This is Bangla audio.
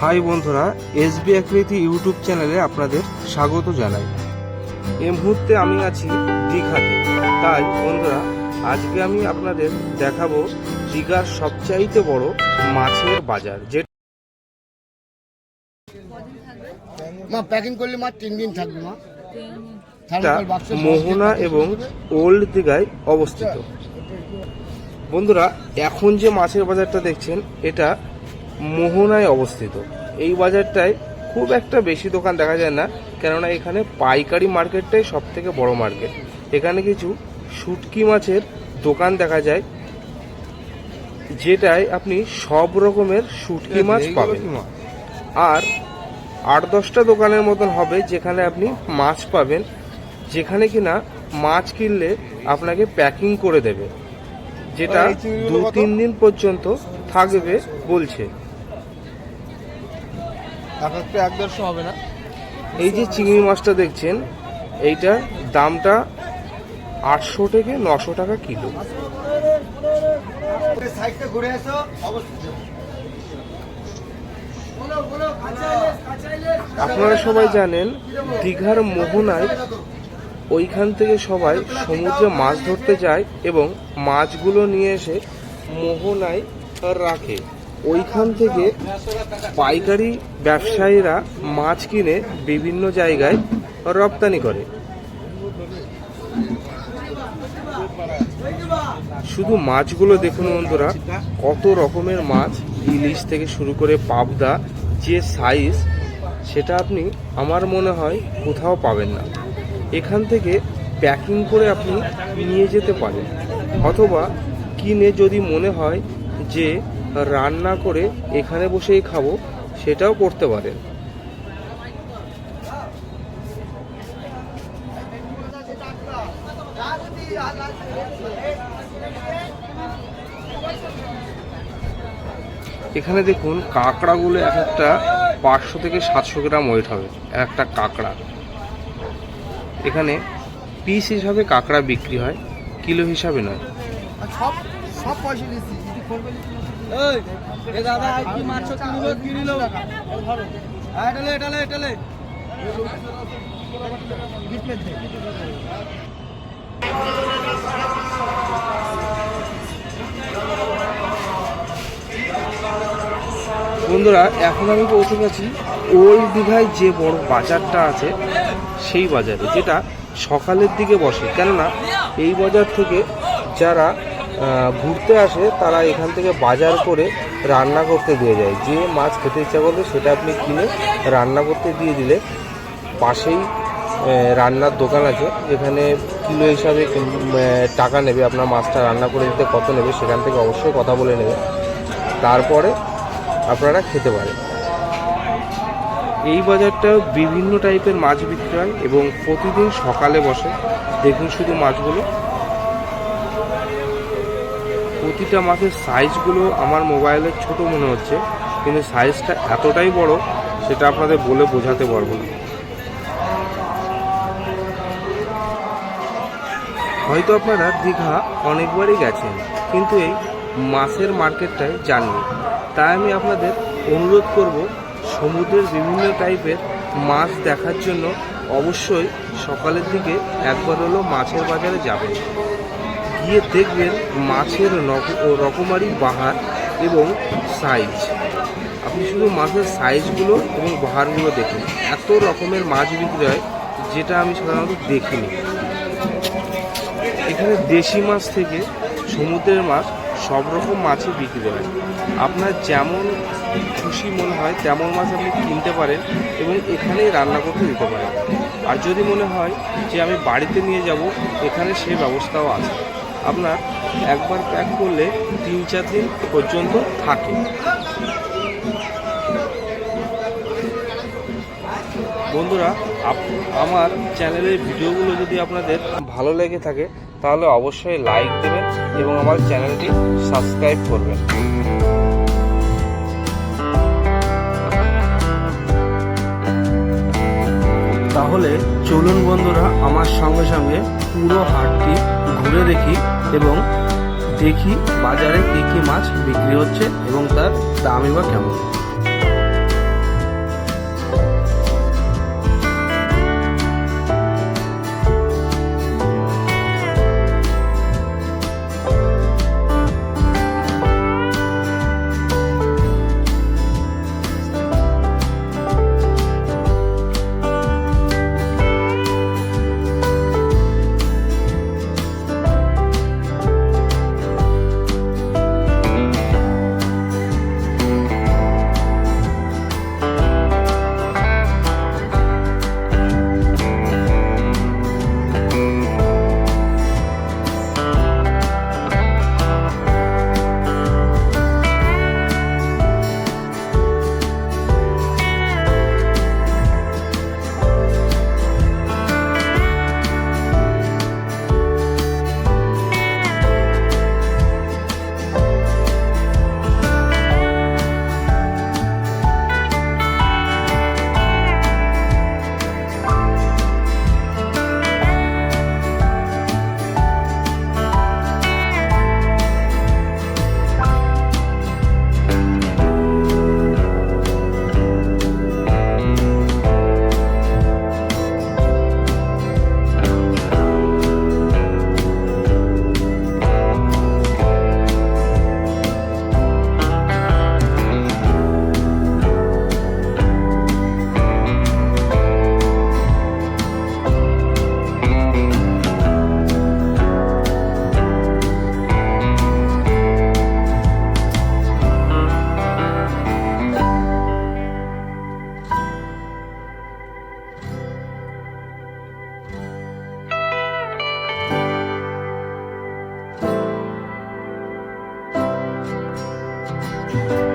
হাই বন্ধুরা এসবি আকৃতি ইউটিউব চ্যানেলে আপনাদের স্বাগত জানাই। এ মুহূর্তে আমি আছি দীঘাতে। তাই বন্ধুরা আজকে আমি আপনাদের দেখাবো দীঘার সবচাইতে বড় মাছের বাজার যে মা প্যাকিং করলে মা তিন দিন থাকবে মা। মোহনা এবং ওল্ড দীঘায় অবস্থিত। বন্ধুরা এখন যে মাছের বাজারটা দেখছেন এটা মোহনায় অবস্থিত। এই বাজারটায় খুব একটা বেশি দোকান দেখা যায় না কেননা এখানে পাইকারি মার্কেটটাই সব থেকে বড় মার্কেট। এখানে কিছু শুটকি মাছের দোকান দেখা যায় যেটায় আপনি সব রকমের শুটকি মাছ পাবেন। আর আট দশটা দোকানের মতন হবে যেখানে আপনি মাছ পাবেন যেখানে কিনা মাছ কিনলে আপনাকে প্যাকিং করে দেবে যেটা দু তিন দিন পর্যন্ত থাকবে বলছে। এক একটা এক দেড়শো হবে না। এই যে চিংড়ি মাছটা দেখছেন এইটা দামটা আটশো থেকে নশো টাকা কিলো। আপনারা সবাই জানেন দীঘার মোহনায় ওইখান থেকে সবাই সমুদ্রে মাছ ধরতে যায় এবং মাছগুলো নিয়ে এসে মোহনায় রাখে। ওইখান থেকে পাইকারি ব্যবসায়ীরা মাছ কিনে বিভিন্ন জায়গায় রপ্তানি করে। শুধু মাছগুলো দেখুন বন্ধুরা, কত রকমের মাছ ইলিশ থেকে শুরু করে পাবদা, যে সাইজ সেটা আপনি, আমার মনে হয়, কোথাও পাবেন না। এখান থেকে প্যাকিং করে আপনি নিয়ে যেতে পারেন। অথবা কিনে যদি মনে হয় যে রান্না করে এখানে বসেই খাব, সেটাও করতে পারেন। এখানে দেখুন, কাঁকড়াগুলো এক একটা পাঁচশো থেকে সাতশো গ্রাম ওয়েট হবে, এক একটা কাঁকড়া। এখানে পিস হিসাবে কাঁকড়া বিক্রি হয় কিলো হিসাবে নয়। সব সব পয়সা বন্ধুরা, এখন আমি পৌঁছে গেছি ওল্ড দীঘায় যে বড় বাজারটা আছে, সেই বাজারে, যেটা সকালের দিকে বসে। কেননা, এই বাজার থেকে যারা ঘুরতে আসে, তারা এখান থেকে বাজার করে রান্না করতে দিয়ে যায়। যে মাছ খেতে ইচ্ছা করবে সেটা আপনি কিনে রান্না করতে দিয়ে দিলে পাশেই রান্নার দোকান আছে। যেখানে কিলো হিসাবে টাকা নেবে, আপনার মাছটা রান্না করে দিতে কত নেবে সেখান থেকে অবশ্যই কথা বলে নেবে। তারপরে আপনারা খেতে পারেন। এই বাজারটা বিভিন্ন টাইপের মাছ বিক্রি হয় এবং প্রতিদিন সকালে বসে। দেখুন শুধু মাছগুলো। প্রতিটা মাছের সাইজগুলো আমার মোবাইলের ছোট মনে হচ্ছে, কিন্তু সাইজটা এতটাই বড় সেটা আপনাদের বলে বোঝাতে পারব না। হয়তো আপনারা দীঘা অনেকবারই গেছেন, কিন্তু এই মাছের মার্কেটটায় যাননি। তাই আমি আপনাদের অনুরোধ করব, সমুদ্রের বিভিন্ন টাইপের মাছ দেখার জন্য অবশ্যই সকালের দিকে একবার হলো মাছের বাজারে যাবেন। গিয়ে দেখবেন মাছের রকমারি বাহার এবং সাইজ আপনি শুধু মাছের সাইজগুলো এবং বাহারগুলো দেখুন। এত রকমের মাছ বিক্রি হয় যেটা আমি সাধারণত দেখিনি। এখানে দেশি মাছ থেকে সমুদ্রের মাছ সব রকম মাছই বিক্রি হয়। আপনার যেমন খুশি মনে হয় তেমন মাছ আপনি কিনতে পারেন এবং এখানেই রান্না করতে দিতে পারেন। আর যদি মনে হয় যে আমি বাড়িতে নিয়ে যাব, এখানে সেই ব্যবস্থাও আছে। আপনার একবার প্যাক করলে তিন চার দিন পর্যন্ত থাকে। বন্ধুরা আমার চ্যানেলের ভিডিওগুলো যদি আপনাদের ভালো লেগে থাকে, তাহলে অবশ্যই লাইক দেবেন এবং আমার চ্যানেলটি সাবস্ক্রাইব করবেন। তাহলে চলুন বন্ধুরা, আমার সঙ্গে সঙ্গে পুরো হাটটি ঘুরে দেখি এবং দেখি বাজারে কী কী মাছ বিক্রি হচ্ছে এবং তার দামই বা কেমন। you